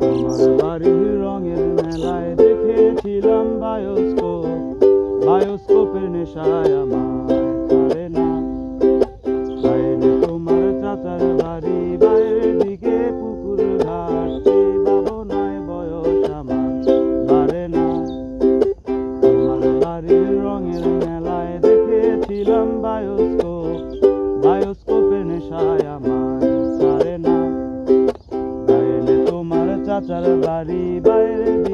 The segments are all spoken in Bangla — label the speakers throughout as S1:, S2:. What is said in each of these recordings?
S1: তোমার বাড়ির রঙের মেলায় দেখেছিলাম বায়োস্কোপ। বায়োস্কোপের নেশায় ছাড়ে না। বাইরে তোমার চাচার বাড়ি, বাইরের দিকে পুকুর ঘাট। সেই ভাবনায় বয়স আমার বাড়ে না। তোমার বাড়ির রঙের মেলায় দেখেছিলাম বায়োস্কোপ। চাচার বাড়ি বাইরের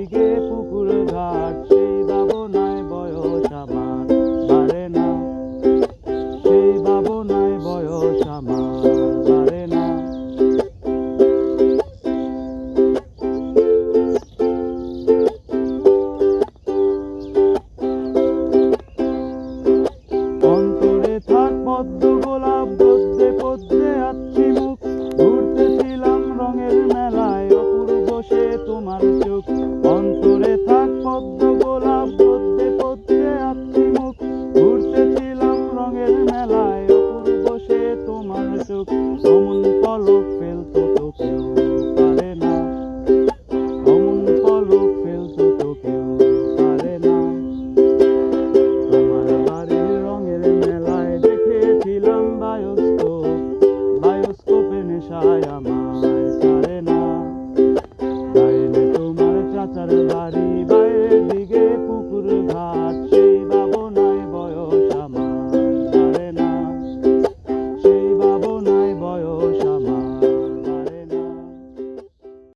S1: Arriba.